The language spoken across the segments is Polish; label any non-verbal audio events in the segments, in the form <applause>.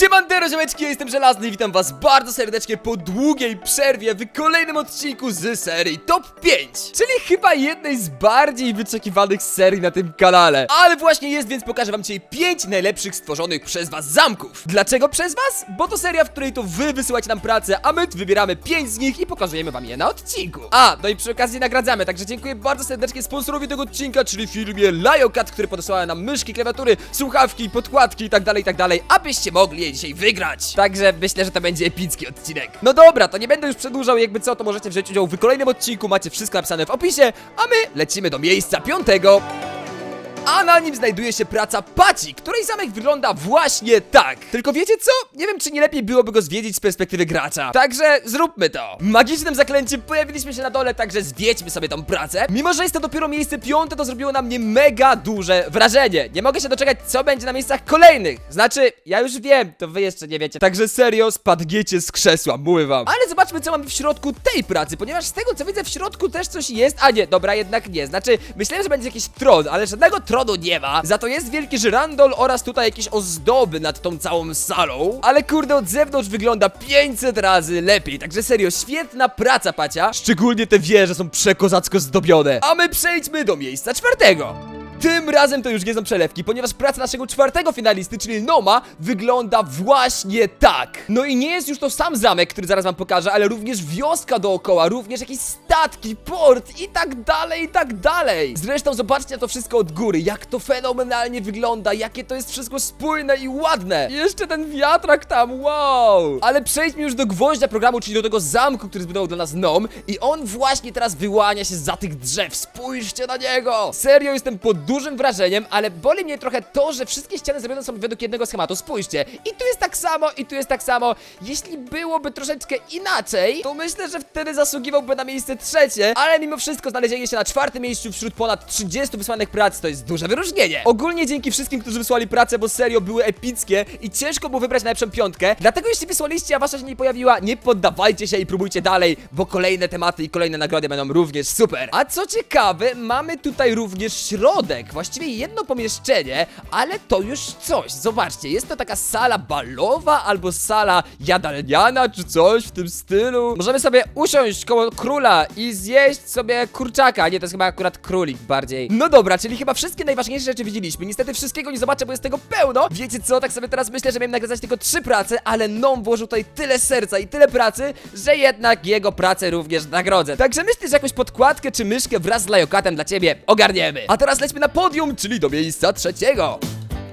Siemandero, ziomeczki, ja jestem Żelazny i witam was bardzo serdecznie po długiej przerwie w kolejnym odcinku z serii Top 5 Czyli chyba jednej z bardziej wyczekiwanych serii na tym kanale. Ale właśnie jest, więc pokażę wam dzisiaj 5 najlepszych stworzonych przez was zamków. Dlaczego przez was? Bo to seria, w której to wy wysyłacie nam pracę, a my wybieramy 5 z nich i pokazujemy wam je na odcinku. A, no i przy okazji nagradzamy, także dziękuję bardzo serdecznie sponsorowi tego odcinka, czyli firmie Liokat, który podesłała nam myszki, klawiatury, słuchawki, podkładki i tak dalej, i tak abyście mogli dzisiaj wygrać. Także myślę, że to będzie epicki odcinek. No dobra, to nie będę już przedłużał, jakby co, to możecie wziąć udział w kolejnym odcinku, macie wszystko napisane w opisie, a my lecimy do miejsca piątego. A na nim znajduje się praca Paci, której zamek wygląda właśnie tak. Tylko wiecie co? Nie wiem, czy nie lepiej byłoby go zwiedzić z perspektywy gracza. Także zróbmy to. Magicznym zaklęciem pojawiliśmy się na dole, także zwiedźmy sobie tą pracę. Mimo, że jest to dopiero miejsce piąte, to zrobiło na mnie mega duże wrażenie. Nie mogę się doczekać, co będzie na miejscach kolejnych. Znaczy, ja już wiem, to wy jeszcze nie wiecie. Także serio, spadniecie z krzesła, mówię wam. Ale zobaczmy, co mamy w środku tej pracy, ponieważ z tego, co widzę, w środku też coś jest. A nie, dobra, jednak nie. Znaczy, myślałem, że będzie jakiś tron, ale żadnego tronu nie ma. Za to jest wielki żyrandol oraz tutaj jakieś ozdoby nad tą całą salą. Ale kurde, od zewnątrz wygląda 500 razy lepiej. Także serio, świetna praca, Pacia. Szczególnie te wieże są przekozacko zdobione. A my przejdźmy do miejsca czwartego. Tym razem to już nie są przelewki, ponieważ praca naszego czwartego finalisty, czyli Noma, wygląda właśnie tak. No i nie jest już to sam zamek, który zaraz wam pokażę, ale również wioska dookoła, również jakieś statki, port i tak dalej, i tak dalej. Zresztą zobaczcie to wszystko od góry, jak to fenomenalnie wygląda, jakie to jest wszystko spójne i ładne. Jeszcze ten wiatrak tam, wow. Ale przejdźmy już do gwoździa programu, czyli do tego zamku, który zbudował dla nas Nom i on właśnie teraz wyłania się za tych drzew. Spójrzcie na niego. Serio, jestem pod dużym wrażeniem, ale boli mnie trochę to, że wszystkie ściany zrobione są według jednego schematu. Spójrzcie, i tu jest tak samo, i tu jest tak samo. Jeśli byłoby troszeczkę inaczej, to myślę, że wtedy zasługiwałby na miejsce trzecie, ale mimo wszystko znalezienie się na czwartym miejscu wśród ponad 30 wysłanych prac to jest duże wyróżnienie. Ogólnie dzięki wszystkim, którzy wysłali pracę, bo serio były epickie i ciężko było wybrać najlepszą piątkę. Dlatego jeśli wysłaliście, a wasza się nie pojawiła, nie poddawajcie się i próbujcie dalej, bo kolejne tematy i kolejne nagrody będą również super. A co ciekawe, mamy tutaj również środek, właściwie jedno pomieszczenie, ale to już coś. Zobaczcie, jest to taka sala balowa albo sala jadalniana czy coś w tym stylu. Możemy sobie usiąść koło króla i zjeść sobie kurczaka. Nie, to jest chyba akurat królik bardziej. No dobra, czyli chyba wszystkie najważniejsze rzeczy widzieliśmy. Niestety wszystkiego nie zobaczę, bo jest tego pełno. Wiecie co, tak sobie teraz myślę, że miałem nagradzać tylko trzy prace, ale Nom włożył tutaj tyle serca i tyle pracy, że jednak jego pracę również nagrodzę. Także myślę, że jakąś podkładkę czy myszkę wraz z lajokatem dla ciebie ogarniemy. A teraz lećmy na podium, czyli do miejsca trzeciego.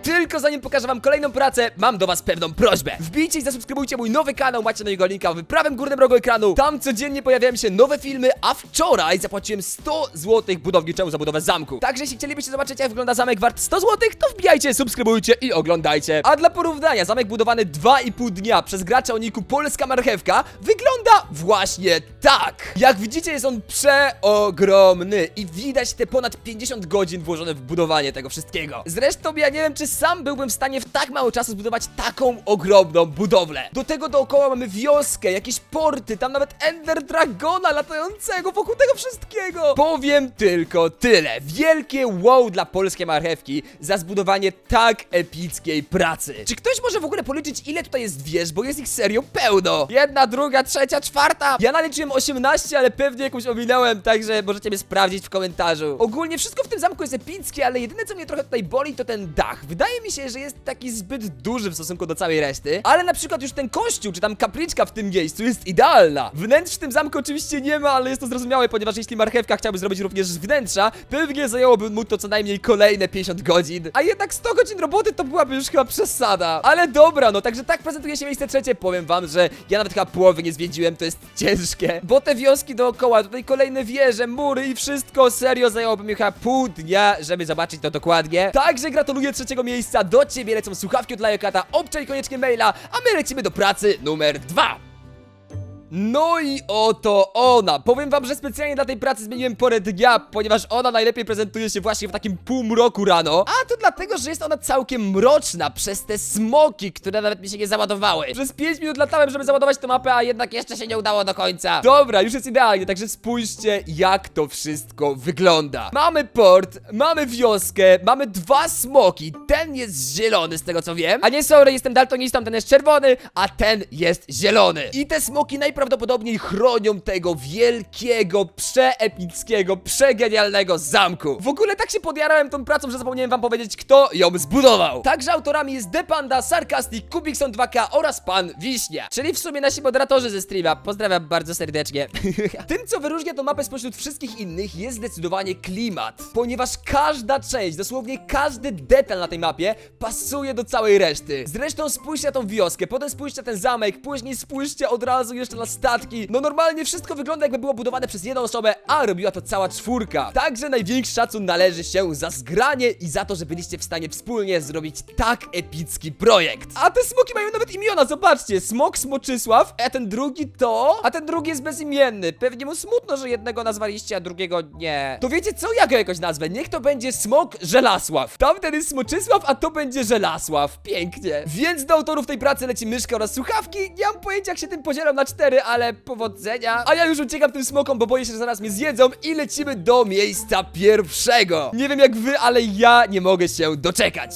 Tylko zanim pokażę wam kolejną pracę, mam do was pewną prośbę. Wbijcie i zasubskrybujcie mój nowy kanał, macie na niego linka w prawym górnym rogu ekranu. Tam codziennie pojawiają się nowe filmy, a wczoraj zapłaciłem 100 zł budowniczemu za budowę zamku. Także jeśli chcielibyście zobaczyć jak wygląda zamek wart 100 zł, to wbijajcie, subskrybujcie i oglądajcie. A dla porównania, zamek budowany 2,5 dnia przez gracza o niku Polska Marchewka wygląda właśnie tak. Jak widzicie jest on przeogromny i widać te ponad 50 godzin włożone w budowanie tego wszystkiego. Zresztą ja nie wiem czy sam byłbym w stanie w tak mało czasu zbudować taką ogromną budowlę. Do tego dookoła mamy wioskę, jakieś porty, tam nawet Ender Dragona latającego wokół tego wszystkiego. Powiem tylko tyle. Wielkie wow dla polskiej marchewki za zbudowanie tak epickiej pracy. Czy ktoś może w ogóle policzyć ile tutaj jest wież, bo jest ich serio pełno. Jedna, druga, trzecia, czwarta. Ja naliczyłem 18, ale pewnie jakąś ominąłem, także możecie mnie sprawdzić w komentarzu. Ogólnie wszystko w tym zamku jest epickie, ale jedyne co mnie trochę tutaj boli to ten dach. Wydaje mi się, że jest taki zbyt duży w stosunku do całej reszty, ale na przykład już ten kościół, czy tam kapliczka w tym miejscu jest idealna. Wnętrz w tym zamku oczywiście nie ma, ale jest to zrozumiałe, ponieważ jeśli marchewka chciałby zrobić również wnętrza, pewnie zajęłoby mu to co najmniej kolejne 50 godzin. A jednak 100 godzin roboty to byłaby już chyba przesada. Ale dobra, no także tak prezentuje się miejsce trzecie. Powiem wam, że ja nawet chyba połowy nie zwiedziłem, to jest ciężkie. Bo te wioski dookoła, tutaj kolejne wieże, mury i wszystko, serio zajęłoby mi chyba pół dnia, żeby zobaczyć to dokładnie. Także gratuluję trzeciego miejsca, do ciebie lecą słuchawki od Lajokata, obczaj koniecznie maila, a my lecimy do pracy numer dwa. No i oto ona. Powiem wam, że specjalnie dla tej pracy zmieniłem porę dnia, ponieważ ona najlepiej prezentuje się właśnie w takim półmroku rano. A to dlatego, że jest ona całkiem mroczna przez te smoki, które nawet mi się nie załadowały. Przez 5 minut latałem, żeby załadować tę mapę, a jednak jeszcze się nie udało do końca. Dobra, już jest idealnie, także spójrzcie, jak to wszystko wygląda. Mamy port, mamy wioskę, mamy dwa smoki. Ten jest zielony, z tego co wiem. A nie, sorry, jestem daltonistą, ten jest czerwony, a ten jest zielony. I te smoki najprawdopodobniej chronią tego wielkiego, przeepickiego, przegenialnego zamku. W ogóle tak się podjarałem tą pracą, że zapomniałem wam powiedzieć, kto ją zbudował. Także autorami jest Depanda, Sarkastic, Kubikson 2K oraz Pan Wiśnia. Czyli w sumie nasi moderatorzy ze streama. Pozdrawiam bardzo serdecznie. <laughs> Tym, co wyróżnia tę mapę spośród wszystkich innych, jest zdecydowanie klimat. Ponieważ każda część, dosłownie każdy detal na tej mapie pasuje do całej reszty. Zresztą spójrzcie na tą wioskę, potem spójrzcie na ten zamek, później spójrzcie od razu jeszcze na statki. No normalnie wszystko wygląda jakby było budowane przez jedną osobę, a robiła to cała czwórka. Także największy szacun należy się za zgranie i za to, że byliście w stanie wspólnie zrobić tak epicki projekt. A te smoki mają nawet imiona, zobaczcie. Smok Smoczysław, a ten drugi to... A ten drugi jest bezimienny. Pewnie mu smutno, że jednego nazwaliście, a drugiego nie. To wiecie co? Ja go jakoś nazwę. Niech to będzie Smok Żelasław. Tamten jest Smoczysław, a to będzie Żelasław. Pięknie. Więc do autorów tej pracy leci myszka oraz słuchawki. Nie mam pojęcia, jak się tym podzielam na cztery, ale powodzenia. A ja już uciekam tym smokom, bo boję się, że zaraz mnie zjedzą i lecimy do miejsca pierwszego. Nie wiem jak wy, ale ja nie mogę się doczekać.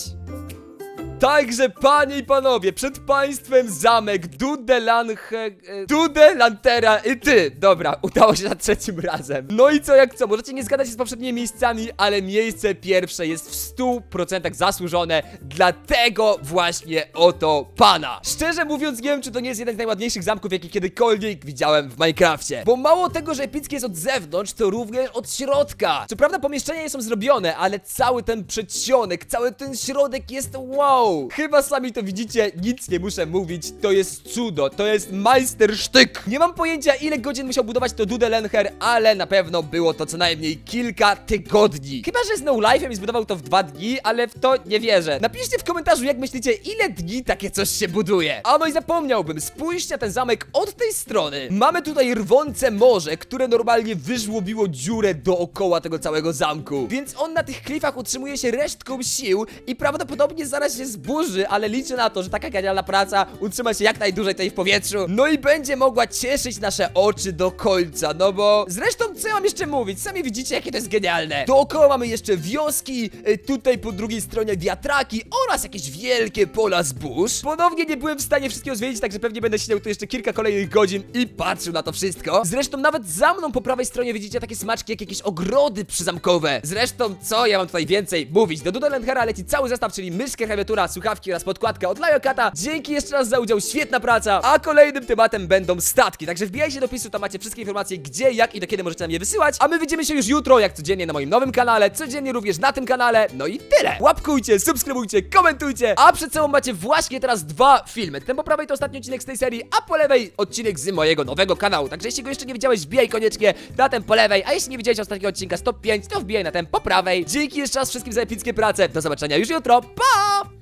Także, panie i panowie, przed państwem zamek Dudelanche... e, Dudelantera i ty! Dobra, udało się za trzecim razem. No i co jak co, możecie nie zgadzać się z poprzednimi miejscami, ale miejsce pierwsze jest w 100% zasłużone dla tego właśnie oto pana. Szczerze mówiąc, nie wiem, czy to nie jest jeden z najładniejszych zamków, jaki kiedykolwiek widziałem w Minecrafcie. Bo mało tego, że epicki jest od zewnątrz, to również od środka. Co prawda pomieszczenia nie są zrobione, ale cały ten przedsionek, cały ten środek jest wow. Chyba sami to widzicie, nic nie muszę mówić, to jest cudo, to jest majstersztyk. Nie mam pojęcia ile godzin musiał budować to Dudelenher, ale na pewno było to co najmniej kilka tygodni. Chyba, że z No Life'em i zbudował to w dwa dni, ale w to nie wierzę. Napiszcie w komentarzu jak myślicie, ile dni takie coś się buduje. A no i zapomniałbym, spójrzcie na ten zamek od tej strony. Mamy tutaj rwące morze, które normalnie wyżłobiło dziurę dookoła tego całego zamku. Więc on na tych klifach utrzymuje się resztką sił i prawdopodobnie zaraz się zburzy, ale liczę na to, że taka genialna praca utrzyma się jak najdłużej tutaj w powietrzu. No i będzie mogła cieszyć nasze oczy do końca, no bo zresztą co ja mam jeszcze mówić? Sami widzicie jakie to jest genialne. Dookoła mamy jeszcze wioski, y, tutaj po drugiej stronie wiatraki oraz jakieś wielkie pola zbóż. Ponownie nie byłem w stanie wszystkiego zwiedzić, także pewnie będę siedział tu jeszcze kilka kolejnych godzin i patrzył na to wszystko. Zresztą nawet za mną po prawej stronie widzicie takie smaczki jak jakieś ogrody przyzamkowe. Zresztą co ja mam tutaj więcej mówić? Do Doodle leci cały zestaw, czyli myszka, klawiatura, słuchawki oraz podkładka od Lajokata. Dzięki jeszcze raz za udział, świetna praca. A kolejnym tematem będą statki, także wbijajcie do opisu, tam macie wszystkie informacje, gdzie, jak i do kiedy możecie nam je wysyłać. A my widzimy się już jutro, jak codziennie na moim nowym kanale, codziennie również na tym kanale. No i tyle. Łapkujcie, subskrybujcie, komentujcie. A przed sobą macie właśnie teraz dwa filmy. Ten po prawej to ostatni odcinek z tej serii, a po lewej odcinek z mojego nowego kanału. Także jeśli go jeszcze nie widziałeś, wbijaj koniecznie na ten po lewej, a jeśli nie widziałeś ostatniego odcinka z top 5, to wbijaj na ten po prawej. Dzięki jeszcze raz wszystkim za epickie prace. Do zobaczenia już jutro. Pa!